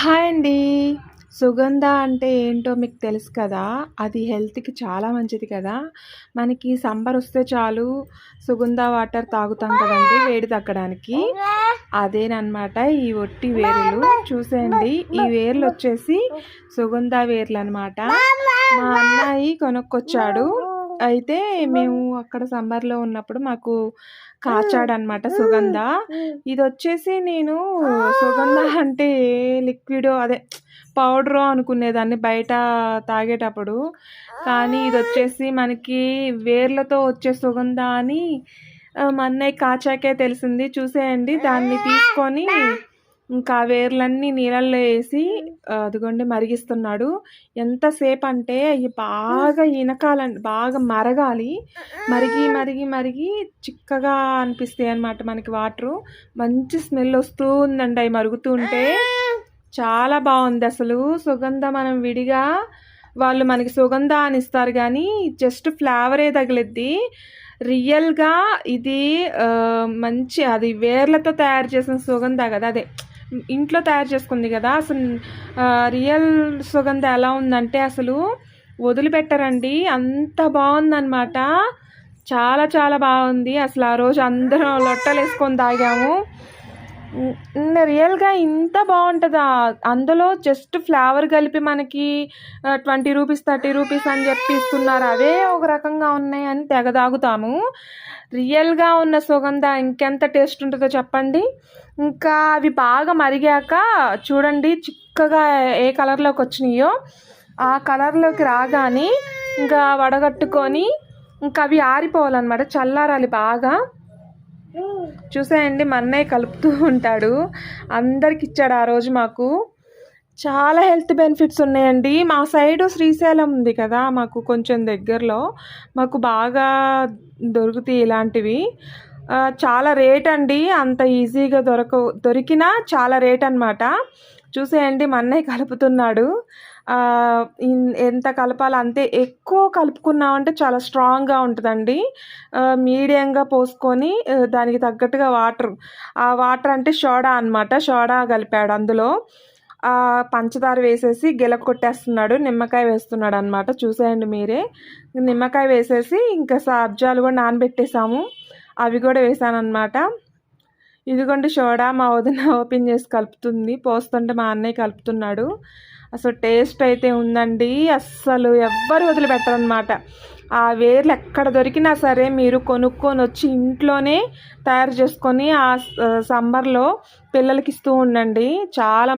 Hi అండి. సుగంధ అంటే ఏంటో మీకు తెలుసు కదా? అది హెల్త్కి చాలా మంచిది కదా? మనకి సంబర్ వస్తే చాలు సుగంధ వాటర్ తాగుతాం కదండి వేడి తగ్గడానికి. అదేనమాట ఈ ఒట్టి వేర్లు. చూసేయండి. ఈ వేర్లు వచ్చేసి సుగంధ వేర్లు అనమాట మా అన్నయ్య కొనుక్కొచ్చాడు. అయితే మేము అక్కడ సమ్మర్లో ఉన్నప్పుడు మాకు కాచాడనమాట సుగంధ. ఇది వచ్చేసి నేను సుగంధ అంటే లిక్విడ్ అదే పౌడరు అనుకునేదాన్ని బయట తాగేటప్పుడు. కానీ ఇది వచ్చేసి మనకి వేర్లతో వచ్చే సుగంధ అని మా అన్నయ్య కాచాకే తెలిసింది. చూసేయండి. దాన్ని తీసుకొని ఇంకా ఆ వేర్లన్నీ నీళ్ళల్లో వేసి అదిగోండి మరిగిస్తున్నాడు. ఎంతసేపు అంటే అవి బాగా ఇనకాలండి బాగా మరగాలి. మరిగి మరిగి మరిగి చిక్కగా అనిపిస్తాయి అన్నమాట మనకి వాటరు. మంచి స్మెల్ వస్తూ ఉందండి అవి మరుగుతూ ఉంటే. చాలా బాగుంది అసలు. సుగంధ మనం విడిగా వాళ్ళు మనకి సుగంధ అని ఇస్తారు కానీ జస్ట్ ఫ్లేవరే తగిలిద్ది. రియల్గా ఇది మంచి అది వేర్లతో తయారు చేసిన సుగంధ కదా అదే. ఇంట్లో తయారు చేసుకుంది కదా. అసలు రియల్ సుగంధ ఎలా ఉందంటే అసలు వదిలిపెట్టరండి. అంత బాగుందన్నమాట. చాలా చాలా బాగుంది. అసలు ఆ రోజు అందరం లొట్టలు వేసుకొని తాగాము. రియల్గా ఇంత బాగుంటుందా? అందులో జస్ట్ ఫ్లేవర్ కలిపి మనకి ట్వంటీ రూపీస్ థర్టీ రూపీస్ అని చెప్పి ఇస్తున్నారు. అవే ఒక రకంగా ఉన్నాయని తెగ తాగుతాము. రియల్గా ఉన్న సుగంధ ఇంకెంత టేస్ట్ ఉంటుందో చెప్పండి. ఇంకా అవి బాగా మరిగాక చూడండి చిక్కగా ఏ కలర్లోకి వచ్చినాయో. ఆ కలర్లోకి రాగానే ఇంకా వడగట్టుకొని ఇంకా అవి ఆరిపోవాలన్నమాట చల్లారాలి బాగా. చూసేయండి మా అన్నయ్య కలుపుతూ ఉంటాడు. అందరికి ఇచ్చాడు ఆ రోజు మాకు. చాలా హెల్త్ బెనిఫిట్స్ ఉన్నాయండి. మా సైడు శ్రీశైలం ఉంది కదా మాకు కొంచెం దగ్గరలో. మాకు బాగా దొరుకుతాయి ఇలాంటివి. చాలా రేట్ అండి. అంత ఈజీగా దొరక దొరికినా చాలా రేట్ అనమాట చూసేయండి మా అన్నయ్య కలుపుతున్నాడు. ఎంత కలపాలో అంతే ఎక్కువ కలుపుకున్నామంటే చాలా స్ట్రాంగ్గా ఉంటుందండి. మీడియంగా పోసుకొని దానికి తగ్గట్టుగా వాటర్ ఆ వాటర్ అంటే షోడా అన్నమాట. షోడా కలిపాడు అందులో. పంచదార వేసేసి గిల కొట్టేస్తున్నాడు నిమ్మకాయ వేస్తున్నాడు అనమాట చూసేయండి మీరే. నిమ్మకాయ వేసేసి ఇంకా సబ్జాలు కూడా నానబెట్టేసాము అవి కూడా వేసాను ఇదిగోండి సోడా మా వదిన ఓపెన్ చేసి కలుపుతుంది. పోస్తుంటే మా అన్నయ్య కలుపుతున్నాడు. అసలు టేస్ట్ అయితే ఉందండి. అస్సలు ఎవ్వరు వదిలిపెట్టరనమాట ఆ వేర్లు ఎక్కడ దొరికినా సరే మీరు కొనుక్కొని వచ్చి ఇంట్లోనే తయారు చేసుకొని ఆ సమ్మర్లో పిల్లలకి ఇస్తూ ఉండండి. చాలా